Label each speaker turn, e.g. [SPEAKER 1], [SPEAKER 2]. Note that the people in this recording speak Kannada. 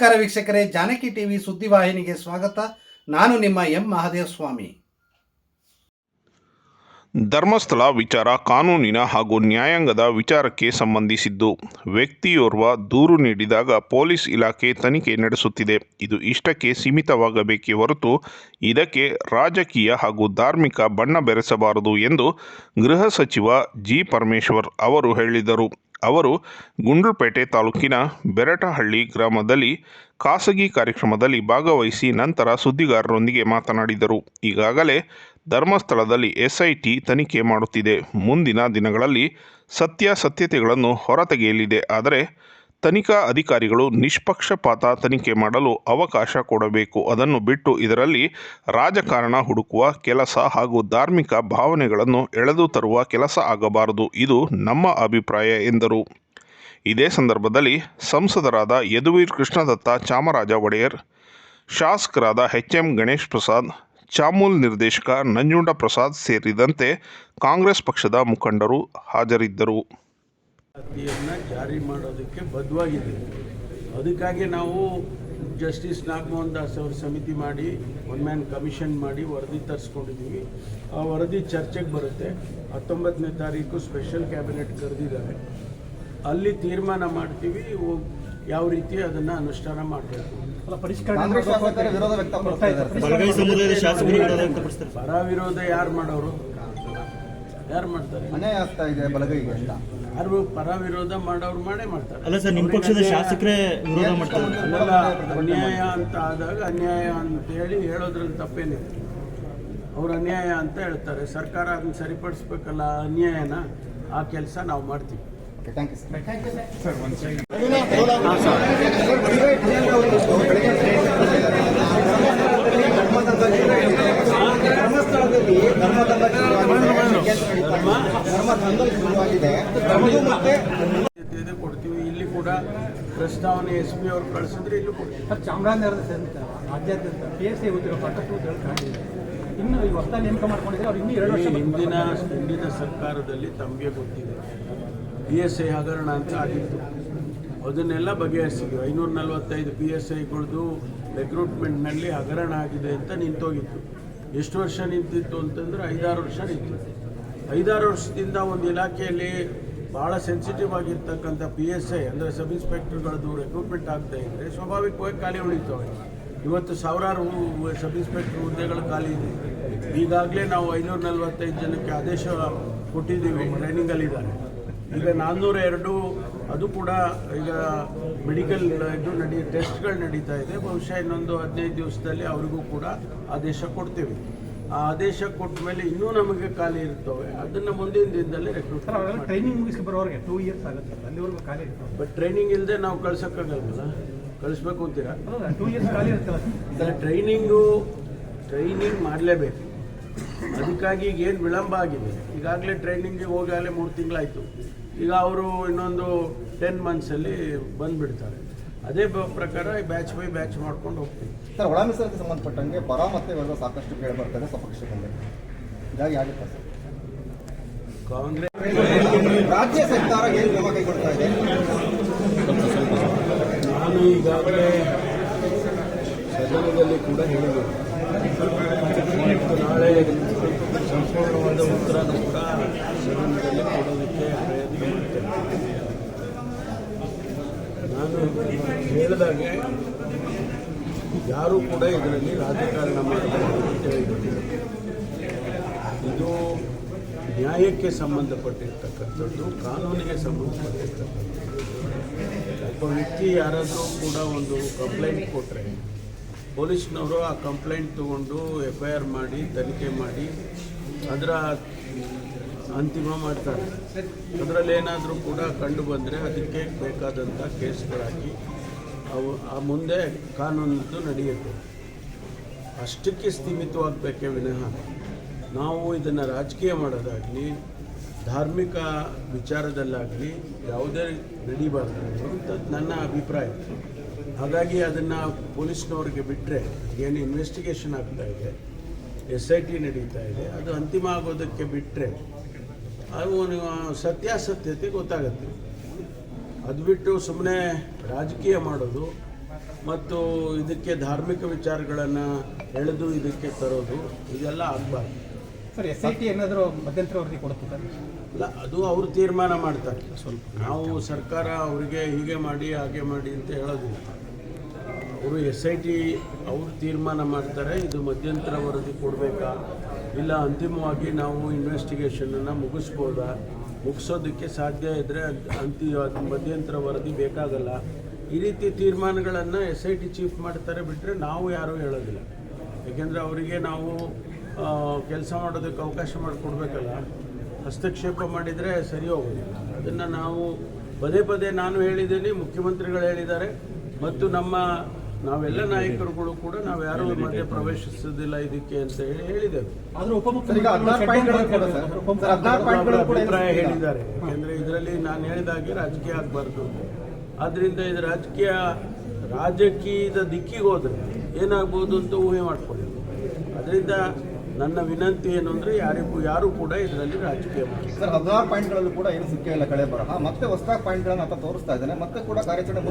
[SPEAKER 1] ನಮಸ್ಕಾರ ವೀಕ್ಷಕರೇ, ಜಾನಕಿ ಟಿವಿ ಸುದ್ದಿವಾಹಿನಿಗೆ ಸ್ವಾಗತ. ನಾನು ನಿಮ್ಮ ಎಂ ಮಹಾದೇವ ಸ್ವಾಮಿ
[SPEAKER 2] ಧರ್ಮಸ್ಥಳ ವಿಚಾರ ಕಾನೂನಿನ ಹಾಗೂ ನ್ಯಾಯಾಂಗದ ವಿಚಾರಕ್ಕೆ ಸಂಬಂಧಿಸಿದ್ದು, ವ್ಯಕ್ತಿಯೋರ್ವ ದೂರು ನೀಡಿದಾಗ ಪೊಲೀಸ್ ಇಲಾಖೆ ತನಿಖೆ ನಡೆಸುತ್ತಿದೆ. ಇದು ಇಷ್ಟಕ್ಕೆ ಸೀಮಿತವಾಗಬೇಕೇ ಹೊರತು ಇದಕ್ಕೆ ರಾಜಕೀಯ ಹಾಗೂ ಧಾರ್ಮಿಕ ಬಣ್ಣ ಬೆರೆಸಬಾರದು ಎಂದು ಗೃಹ ಸಚಿವ ಜಿ ಪರಮೇಶ್ವರ್ ಅವರು ಹೇಳಿದರು. ಅವರು ಗುಂಡ್ಲುಪೇಟೆ ತಾಲೂಕಿನ ಬೆರಟಹಳ್ಳಿ ಗ್ರಾಮದಲ್ಲಿ ಖಾಸಗಿ ಕಾರ್ಯಕ್ರಮದಲ್ಲಿ ಭಾಗವಹಿಸಿ ನಂತರ ಸುದ್ದಿಗಾರರೊಂದಿಗೆ ಮಾತನಾಡಿದರು. ಈಗಾಗಲೇ ಧರ್ಮಸ್ಥಳದಲ್ಲಿ ಎಸ್ಐಟಿ ತನಿಖೆ ಮಾಡುತ್ತಿದೆ. ಮುಂದಿನ ದಿನಗಳಲ್ಲಿ ಸತ್ಯಾಸತ್ಯತೆಗಳನ್ನು ಹೊರತೆಗೆಯಲಿದೆ. ಆದರೆ ತನಿಖಾ ಅಧಿಕಾರಿಗಳು ನಿಷ್ಪಕ್ಷಪಾತ ತನಿಖೆ ಮಾಡಲು ಅವಕಾಶ ಕೊಡಬೇಕು. ಅದನ್ನು ಬಿಟ್ಟು ಇದರಲ್ಲಿ ರಾಜಕಾರಣ ಹುಡುಕುವ ಕೆಲಸ ಹಾಗೂ ಧಾರ್ಮಿಕ ಭಾವನೆಗಳನ್ನು ಎಳೆದು ತರುವ ಕೆಲಸ ಆಗಬಾರದು. ಇದು ನಮ್ಮ ಅಭಿಪ್ರಾಯ, ಎಂದರು. ಇದೇ ಸಂದರ್ಭದಲ್ಲಿ ಸಂಸದರಾದ ಯದುವೀರ್ ಕೃಷ್ಣದತ್ತ ಚಾಮರಾಜ ಒಡೆಯರ್, ಶಾಸಕರಾದ ಎಚ್ ಎಂ ಗಣೇಶ್ ಪ್ರಸಾದ್, ಚಾಮೂಲ್ ನಿರ್ದೇಶಕ ನಂಜುಂಡ ಪ್ರಸಾದ್ ಸೇರಿದಂತೆ ಕಾಂಗ್ರೆಸ್ ಪಕ್ಷದ ಮುಖಂಡರು ಹಾಜರಿದ್ದರು.
[SPEAKER 3] ಪದ್ಧತಿಯನ್ನು ಜಾರಿ ಮಾಡೋದಕ್ಕೆ ಬದ್ಧವಾಗಿದೆ. ಅದಕ್ಕಾಗಿ ನಾವು ಜಸ್ಟಿಸ್ ನಾಗಮೋಹನ್ ದಾಸ್ ಅವ್ರ ಸಮಿತಿ ಮಾಡಿ ಒನ್ ಮ್ಯಾನ್ ಕಮಿಷನ್ ಮಾಡಿ ವರದಿ ತರಿಸ್ಕೊಂಡಿದ್ದೀವಿ ಆ ವರದಿ ಚರ್ಚೆಗೆ ಬರುತ್ತೆ. ಹತ್ತೊಂಬತ್ತನೇ ತಾರೀಕು ಸ್ಪೆಷಲ್ ಕ್ಯಾಬಿನೆಟ್ ಕರೆದಿದ್ದಾರೆ. ಅಲ್ಲಿ ತೀರ್ಮಾನ ಮಾಡ್ತೀವಿ ಯಾವ ರೀತಿ ಅದನ್ನು ಅನುಷ್ಠಾನ ಮಾಡಬೇಕು.
[SPEAKER 4] ಬರ ವಿರೋಧ ವ್ಯಕ್ತಪಡಿಸ್ತಾ ಇದ್ದಾರೆ.
[SPEAKER 5] ಬಲಗೈ ಸಮುದಾಯದ ಶಾಸಕರು ವಿರೋಧ ವ್ಯಕ್ತಪಡಿಸ್ತಾರೆ.
[SPEAKER 3] ಪರ ವಿರೋಧ ಯಾರು ಮಾಡೋರು? ಯಾರು ಮಾಡ್ತಾರೆ?
[SPEAKER 4] ಮನೆ ಆಗ್ತಾ ಇದೆ ಬಲಗೈಗೆ
[SPEAKER 3] ಯಾರು ಪರ ವಿರೋಧ ಮಾಡೋರು ಮಾಡೇ ಮಾಡ್ತಾರೆ
[SPEAKER 5] ಅಲ್ಲ ಸರ್ ನಿಮ್ಮ ಪಕ್ಷದ ಶಾಸಕರೇ ವಿರೋಧ ಮಾಡ್ತಾರೆ
[SPEAKER 3] ಅಲ್ಲ, ಅನ್ಯಾಯ ಅಂತ ಆದಾಗ ಅನ್ಯಾಯ ಅಂತ ಹೇಳಿ ಹೇಳೋದ್ರಲ್ಲಿ ತಪ್ಪೇನಿದೆ ಅವ್ರು ಅನ್ಯಾಯ ಅಂತ ಹೇಳ್ತಾರೆ ಸರ್ಕಾರ ಅದನ್ನ ಸರಿಪಡಿಸ್ಬೇಕಲ್ಲ ಅನ್ಯಾಯನ ಆ ಕೆಲಸ ನಾವು ಮಾಡ್ತೀವಿ
[SPEAKER 4] ಓಕೆ ಥ್ಯಾಂಕ್ ಯು ಸರ್ ಧರ್ಮಸ್ಥಳದಲ್ಲಿ ಧರ್ಮದಂಡ
[SPEAKER 3] ಕೊಡ್ತೀವಿ. ಇಲ್ಲಿ ಕೂಡ ಪ್ರಸ್ತಾವನೆ ಎಸ್ ಪಿ ಅವ್ರು ಕಳಿಸಿದ್ರೆ ಇಲ್ಲೂ ಕೊಡ್ತೀವಿ.
[SPEAKER 6] ಸರ್ ಚಾಮರಾಜನಗರದ ಸೇರಿದ ರಾಜ್ಯಾದ್ಯಂತ ಪಿ ಎಸ್ ಸಿ ಉದ್ಯೋಗ ಸಾಕಷ್ಟು ಉದ್ಯೋಗ ಕಾಣಿದೆ ಇನ್ನು ಈ ಹೊಸದಾಗಿ ನೇಮಕ ಮಾಡ್ಕೊಂಡಿದ್ರೆ ಅವ್ರು ಇನ್ನೂ ಎರಡು ವರ್ಷ
[SPEAKER 3] ಹಿಂದಿನ ಹಿಂದಿನ ಸರ್ಕಾರದಲ್ಲಿ ತಮಗೆ ಗೊತ್ತಿದೆ. ಪಿ ಎಸ್ ಐ ಹಗರಣ ಅಂತ ಆಗಿತ್ತು. ಅದನ್ನೆಲ್ಲ ಬಗೆಹರಿಸಿದ್ವಿ. ಐನೂರ ನಲವತ್ತೈದು ಪಿ ಎಸ್ ಐಗಳದ್ದು ರೆಕ್ರೂಟ್ಮೆಂಟ್ನಲ್ಲಿ ಹಗರಣ ಆಗಿದೆ ಅಂತ ನಿಂತೋಗಿತ್ತು. ಎಷ್ಟು ವರ್ಷ ನಿಂತಿತ್ತು ಅಂತಂದ್ರೆ ಐದಾರು ವರ್ಷ ನಿಂತಿತ್ತು. ಐದಾರು ವರ್ಷದಿಂದ ಒಂದು ಇಲಾಖೆಯಲ್ಲಿ ಭಾಳ ಸೆನ್ಸಿಟಿವ್ ಆಗಿರ್ತಕ್ಕಂಥ ಪಿ ಎಸ್ ಐ ಅಂದರೆ ಸಬ್ ಇನ್ಸ್ಪೆಕ್ಟರ್ಗಳದ್ದು ರೆಕ್ರೂಟ್ಮೆಂಟ್ ಆಗ್ತಾ ಇದ್ದರೆ ಸ್ವಾಭಾವಿಕವಾಗಿ ಖಾಲಿ ಉಳಿತವೆ ಇವತ್ತು ಸಾವಿರಾರು ಸಬ್ ಇನ್ಸ್ಪೆಕ್ಟರ್ ಹುದ್ದೆಗಳು ಖಾಲಿ ಇದೆ. ಈಗಾಗಲೇ ನಾವು ಐನೂರ ನಲವತ್ತೈದು ಜನಕ್ಕೆ ಆದೇಶ ಕೊಟ್ಟಿದ್ದೀವಿ ಟ್ರೈನಿಂಗಲ್ಲಿದ್ದಾರೆ ಈಗ ನಾನ್ನೂರ ಎರಡು, ಅದು ಕೂಡ ಈಗ ಮೆಡಿಕಲ್ ಇದು ನಡೆಯ ಟೆಸ್ಟ್ಗಳು ನಡೀತಾ ಇದೆ. ಬಹುಶಃ ಇನ್ನೊಂದು ಹದಿನೈದು ದಿವಸದಲ್ಲಿ ಅವರಿಗೂ ಕೂಡ ಆದೇಶ ಕೊಡ್ತೀವಿ. ಆ ಆದೇಶ ಕೊಟ್ಟ ಮೇಲೆ ಇನ್ನೂ ನಮಗೆ ಖಾಲಿ ಇರ್ತವೆ. ಅದನ್ನು ಮುಂದಿನ ದಿನದಲ್ಲಿ ರೆಕ್ರೂಟ್
[SPEAKER 6] ಟ್ರೈನಿಂಗ್ ಮುಗಿಸಿ ಬರೋರಿಗೆ ಟೂ ಇಯರ್ಸ್ ಆಗುತ್ತೆ ಅಲ್ಲಿವರೆಗೂ ಖಾಲಿ ಇರ್ತವೆ
[SPEAKER 3] ಬಟ್ ಟ್ರೈನಿಂಗ್ ಇಲ್ಲದೆ ನಾವು ಕಳ್ಸೋಕ್ಕಾಗಲ್ವಲ್ಲ? ಕಳಿಸ್ಬೇಕು ಅಂತೀರಾ?
[SPEAKER 6] ಟೂ ಇಯರ್ಸ್ ಖಾಲಿ
[SPEAKER 3] ಇರ್ತಲ್ಲ ಟ್ರೈನಿಂಗು ಟ್ರೈನಿಂಗ್ ಮಾಡಲೇಬೇಕು. ಅದಕ್ಕಾಗಿ ಈಗ ಏನು ವಿಳಂಬ ಆಗಿದೆ? ಈಗಾಗಲೇ ಟ್ರೈನಿಂಗ್ಗೆ ಹೋಗಾಗಲೇ ಮೂರು ತಿಂಗಳಾಯಿತು. ಈಗ ಅವರು ಇನ್ನೊಂದು ಟೆನ್ ಮಂತ್ಸಲ್ಲಿ ಬಂದುಬಿಡ್ತಾರೆ. ಅದೇ ಪ್ರಕಾರ ಬ್ಯಾಚ್ ಬೈ ಬ್ಯಾಚ್ ಮಾಡ್ಕೊಂಡು ಹೋಗ್ತೀವಿ.
[SPEAKER 4] ಸರ್ ಒಳ ಮೀಸಲಾತಿ ಸಂಬಂಧಪಟ್ಟಂಗೆ ಪರ ಮತ್ತೆ ವಿರೋಧ ಸಾಕಷ್ಟು ಕೇಳಿ ಬರ್ತದೆ ಸ್ವಪಕ್ಷದಲ್ಲಿ ಹೀಗಾಗಿ ಆಗುತ್ತೆ ಸರ್.
[SPEAKER 3] ಕಾಂಗ್ರೆಸ್
[SPEAKER 4] ರಾಜ್ಯ ಸರ್ಕಾರ ಏನು ಕ್ರಮ ಕೈಗೊಳ್ತಾ ಇದೆ?
[SPEAKER 3] ನಾನು ಈಗಾಗಲೇ ಸದನದಲ್ಲಿ ಕೂಡ ಹೇಳಿದೆ. ನಾಳೆ ಸಂಪೂರ್ಣವಾದ ಉತ್ತರ ಕೂಡ ನಾನು ಹೇಳಿದಾಗೆ ಯಾರೂ ಕೂಡ ಇದರಲ್ಲಿ ರಾಜಕಾರಣ ಮಾಡಿದ ಇದು ನ್ಯಾಯಕ್ಕೆ ಸಂಬಂಧಪಟ್ಟಿರ್ತಕ್ಕಂಥದ್ದು, ಕಾನೂನಿಗೆ ಸಂಬಂಧಪಟ್ಟಿರ್ತಕ್ಕಂಥದ್ದು. ಒಬ್ಬ ವ್ಯಕ್ತಿ ಯಾರಾದರೂ ಕೂಡ ಒಂದು ಕಂಪ್ಲೇಂಟ್ ಕೊಟ್ಟರೆ ಪೊಲೀಸ್ನವರು ಆ ಕಂಪ್ಲೇಂಟ್ ತಗೊಂಡು ಎಫ್ ಐ ಆರ್ ಮಾಡಿ, ತನಿಖೆ ಮಾಡಿ, ಅದರ ಅಂತಿಮ ಮಾಡ್ತಾರೆ. ಅದರಲ್ಲಿ ಏನಾದರೂ ಕೂಡ ಕಂಡು ಬಂದರೆ ಅದಕ್ಕೆ ಬೇಕಾದಂಥ ಕೇಸ್ಗಳಾಗಿ ಅವು ಆ ಮುಂದೆ ಕಾನೂನದ್ದು ನಡೆಯುತ್ತೆ. ಅಷ್ಟಕ್ಕೆ ಸೀಮಿತವಾಗಬೇಕೇ ವಿನಃ ನಾವು ಇದನ್ನು ರಾಜಕೀಯ ಮಾಡೋದಾಗಲಿ, ಧಾರ್ಮಿಕ ವಿಚಾರದಲ್ಲಾಗಲಿ ಯಾವುದೇ ನಡೀಬಾರ್ದು ಅಂತ ನನ್ನ ಅಭಿಪ್ರಾಯ. ಹಾಗಾಗಿ ಅದನ್ನು ಪೊಲೀಸ್ನವ್ರಿಗೆ ಬಿಟ್ಟರೆ ಏನು ಇನ್ವೆಸ್ಟಿಗೇಷನ್ ಆಗ್ತಾ ಇದೆ, ಎಸ್ ಐ ಟಿ ನಡೀತಾ ಇದೆ, ಅದು ಅಂತಿಮ ಆಗೋದಕ್ಕೆ ಬಿಟ್ಟರೆ ಅದು ನೀವು ಸತ್ಯಾಸತ್ಯತೆ ಗೊತ್ತಾಗುತ್ತೆ. ಅದು ಬಿಟ್ಟು ಸುಮ್ಮನೆ ರಾಜಕೀಯ ಮಾಡೋದು ಮತ್ತು ಇದಕ್ಕೆ ಧಾರ್ಮಿಕ ವಿಚಾರಗಳನ್ನು ಎಳೆದು ಇದಕ್ಕೆ ತರೋದು ಇದೆಲ್ಲ ಆಗಬಾರ್ದು.
[SPEAKER 6] ಸರ್ ಎಸ್ ಐ ಟಿ ಏನಾದರೂ ಮಧ್ಯಂತರ ವರದಿ ಕೊಡ್ತಿದ್ದಾರೆ ಇಲ್ಲ
[SPEAKER 3] ಅಲ್ಲ ಅದು ಅವರು ತೀರ್ಮಾನ ಮಾಡ್ತಾರೆ. ಸ್ವಲ್ಪ ನಾವು ಸರ್ಕಾರ ಅವರಿಗೆ ಹೀಗೆ ಮಾಡಿ ಹಾಗೆ ಮಾಡಿ ಅಂತ ಹೇಳೋದಿಲ್ಲ. ಅವರು ಎಸ್ ಐ ಟಿ ಅವರು ತೀರ್ಮಾನ ಮಾಡ್ತಾರೆ, ಇದು ಮಧ್ಯಂತರ ವರದಿ ಕೊಡಬೇಕಾ? ಇಲ್ಲ, ಅಂತಿಮವಾಗಿ ನಾವು ಇನ್ವೆಸ್ಟಿಗೇಷನನ್ನು ಮುಗಿಸ್ಬೋದಾ? ಮುಗಿಸೋದಕ್ಕೆ ಸಾಧ್ಯ ಇದ್ದರೆ ಅಂತಿ ಮಧ್ಯಂತರ ವರದಿ ಬೇಕಾಗಲ್ಲ. ಈ ರೀತಿ ತೀರ್ಮಾನಗಳನ್ನು ಎಸ್ ಐ ಟಿ ಚೀಫ್ ಮಾಡ್ತಾರೆ ಬಿಟ್ಟರೆ ನಾವು ಯಾರೂ ಹೇಳೋದಿಲ್ಲ. ಯಾಕೆಂದರೆ ಅವರಿಗೆ ನಾವು ಕೆಲಸ ಮಾಡೋದಕ್ಕೆ ಅವಕಾಶ ಮಾಡಿಕೊಡ್ಬೇಕಲ್ಲ. ಹಸ್ತಕ್ಷೇಪ ಮಾಡಿದರೆ ಸರಿ ಹೋಗೋದಿಲ್ಲ. ಅದನ್ನು ನಾವು ಪದೇ ಪದೇ ನಾನು ಹೇಳಿದ್ದೀನಿ, ಮುಖ್ಯಮಂತ್ರಿಗಳು ಹೇಳಿದ್ದಾರೆ, ಮತ್ತು ನಮ್ಮ ನಾವೆಲ್ಲ ನಾಯಕರುಗಳು ಕೂಡ ನಾವು ಯಾರು ಮಧ್ಯೆ ಪ್ರವೇಶಿಸೋದಿಲ್ಲ ಇದಕ್ಕೆ ಅಂತ ಹೇಳಿ ಹೇಳಿದ್ದೇವೆ. ಅಭಿಪ್ರಾಯ ಹೇಳಿದ್ದಾರೆ. ಯಾಕೆಂದ್ರೆ ಇದರಲ್ಲಿ ನಾನು ಹೇಳಿದಾಗೆ ರಾಜಕೀಯ ಆಗ್ಬಾರ್ದು. ಆದ್ರಿಂದ ಇದು ರಾಜಕೀಯ ರಾಜಕೀಯದ ದಿಕ್ಕಿಗೆ ಹೋದ್ರೆ ಏನಾಗ್ಬೋದು ಅಂತ ಊಹೆ ಮಾಡ್ಕೊಳ್ಳಿ. ಅದರಿಂದ ನನ್ನ ವಿನಂತಿ ಏನು ಅಂದರೆ ಯಾರಿಗೂ ಯಾರು ಕೂಡ ಇದರಲ್ಲಿ ರಾಜಕೀಯ ಮಾಡಿ
[SPEAKER 4] ಸರ್ ಹದಿನಾರು ಪಾಯಿಂಟ್ಗಳಲ್ಲೂ ಕೂಡ ಏನು ಸಿಕ್ಕಿಲ್ಲ ಕಳೆ ಬರಹ. ಮತ್ತೆ ಹೊಸದಾಗಿ ಪಾಯಿಂಟ್ಗಳನ್ನ ಅಂತ ತೋರಿಸ್ತಾ ಇದ್ದಾನೆ. ಮತ್ತೆ ಕೂಡ ಕಾರ್ಯಾಚರಣೆ